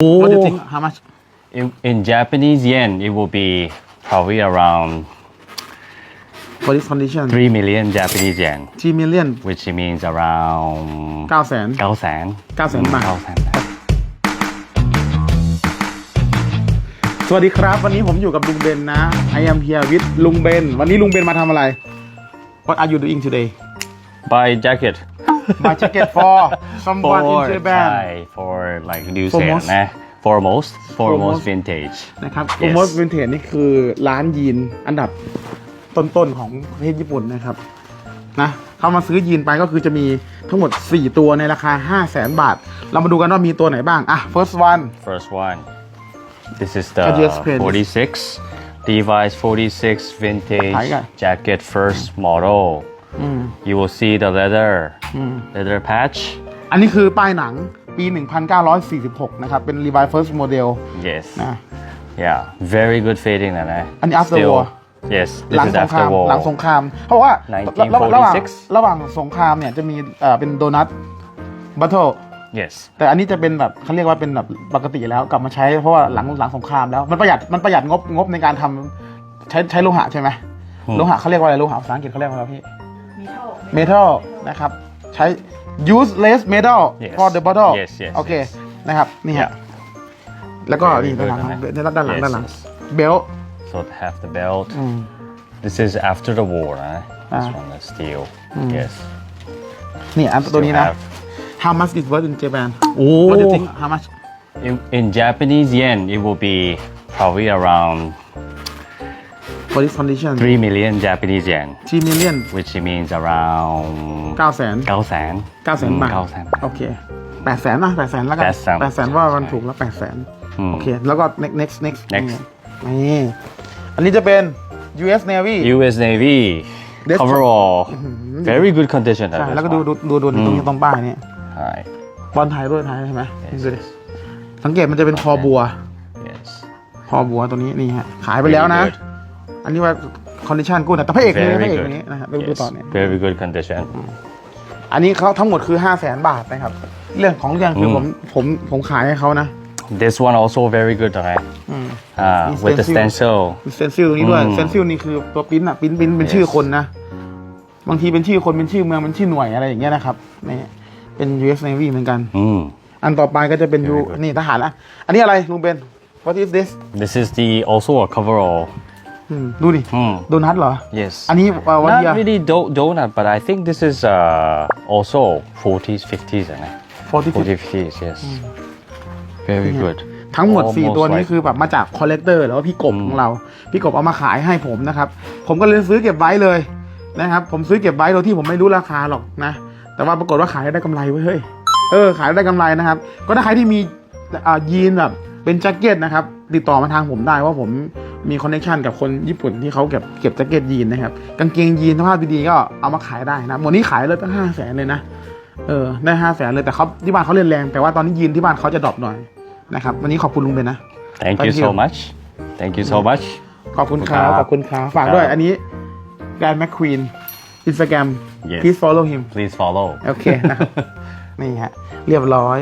What do you think? How much? In, in Japanese yen, it will be probably around For this condition 3 million Japanese yen, 3 million which means around 9แสน9 cent. 9แสนบาท9 cent. สวัสดีครับ วันนี้ผมอยู่กับลุงเบนนะ I am here with ลุงเบน วันนี้ลุงเบนมาทำอะไร What are you doing today Buy jacket. My jacket for someone in Japan Thai, for like new Foremost. sale, nah. Foremost, foremost Foremost. vintage. นะครับ Yes. โปรโมทวินเทจนี่คือร้านยีนอันดับต้นๆของประเทศญี่ปุ่นนะครับนะเข้ามาซื้อยีนไปก็คือจะมีทั้งหมด 4 ตัวในราคา 5 0 0แสนบาท เรามาดูกันว่ามีตัวไหนบ้าง อะ first one First one. This is Could you explain the this? 46. Levi's 46 vintage Hi, guys. jacket first model. อืม You will see the leather, อืม leather patch. อันนี้คือป้ายหนังปี 1946 นะครับ เป็น Levi First Model Yes. นะ Yeah. Very good fading, and I. And after war? Yes. หลั This ง is สงคราม after war. หลังสงครามเพราะว่า1946 ระระหว่างระหว่างสงครามเนี่ยจะมีเอ่อเป็นโดนัทบัตเทิล Yes. แต่อันนี้จะเป็นแบบเขาเรียกว่าเป็นแบบปกติแล้วกลับมาใช้เพราะว่าหลังหลังสงครามแล้วมันประหยัดมันประหยัดงบงบในการทำใช้ใช้โลหะใช่ไหมอืมโลหะเขาเรียกว่าอะไรโลหะภาษาอังกฤษเขาเรียกว่าอะไรพี่ เมทัล เมทัลนะครับใช้ useless metal Yes. for the bottle Yes, yes, โอเค yes. นะครับนี่ฮะ Yeah. แล้วก็ Very นี่ด้านหลัง good, ด้านด้านหลัง Yes, ด้านหลัง yes. เบล So they have the belt. อืม This is after the war, huh? This Ah. one is steel. Yes. นี่อันตัวนี้นะ Still have- how much is worth in Japan Oh. what do you think how much In, in Japanese yen, it will be probably around for this condition 3 million Japanese yen, 3 million which means around 9แสน9 cent. 9แสนบาท9 cent. โอเค8แสนนะ8แสนแล้วกัน8แสน8แสนว่ามันถูกแล้ว8แสนอืมโอเค แล้วก็ next next next Next นี่อันนี้จะเป็น US Navy US Navy That's- coverall. Very good condition. ใช่แล้วก็ดูดูดูดูตรงนี้ตรงป้ายนี่ Hi. บอลไทยด้วยไทยใช่ไหม Yes, ดูดิ yes. สังเกตมันจะเป็นคอบัว Yes. คอบัวตัวนี้นี่ฮะขายไปแล้วนะ Very good. อันนี้ว่าคอนดิชันกูนะแต่พระเอกเลยพ Very ระเอก good. ตัวนี้นะครับดูดู Yes. ต่อเนี่ย Very good condition. อันนี้เขาทั้งหมดคือ 5 0 0แสนบาทนะครับ เรื่องของเรื่องคืออมผมผมผมขายให้เขานะ This one also very good, right? อืม Uh, It's with the stencil. stencil. เซนซิลตรงนี้ด้วยอืม เซนซิลนี่คือตัวปริ้นอะปริ้นปริ้นเป็น Yes ชื่อคนนะ บางทีเป็นชื่อคนเป็นชื่อเมืองเป็นชื่อหน่วยอะไรอย่างเงี้ยนะครับนี่เป็น US Navy เหมือนกัน Mm. อันต่อไปก็จะเป็นยู Very good นี่ทหารละอันนี้อะไรลุงเบน What is this This is the also a coverall. อืมดูดิ Hmm. โดนัทเหรอ Yes. อันนี้วัน Not เดีย really do- donut, but I think this is uh, also 40s, 50s, isn't it? 40 40s, 50s, yes. Very good. ทั้งหมด Almost 4ตัวนี้ like- คือแบบมาจากคอลเลกเตอร์แล้วก็พี่กบของเรา พี่กบเอามาขายให้ผมนะครับ ผมก็เลยซื้อเก็บไว้เลยนะครับ ผมซื้อเก็บไว้โดยที่ผมไม่รู้ราคาหรอกนะ แต่ว่าปรากฏว่าขายได้กำไรเว้ยเฮ้ย เออ ขายได้กำไรนะครับ ก็ถ้าใครที่มีอ่ายีนแบบเป็นแจ็คเก็ตนะครับ ติดต่อมาทางผมได้ว่าผม มีคอนเนคชันกับคนญี่ปุ่นที่เขาเก็บเก็บแจ็คเก็ตยีนนะครับ กางเกงยีนสภาพดีๆก็เอามาขายได้นะหมดนี้ขายเลยตั้งห้าแสนเลยนะ เออ ได้ห้าแสนเลยแต่เขาที่บ้านเขาเรียนแรง แต่ว่าตอนนี้ยีนที่บ้านเขาจะดรอปหน่อยนะครับ วันนี้ขอบคุณลุงเบนนะ Thank Thank you so you. much. Thank you so much. ขอบคุณครับครับขอบคุณครับฝากด้วยอันนี้แกรนแมคควีนอินสตาแกรม Yes. please follow him Please follow. โอเคนะครับนี่ฮะเรียบร้อย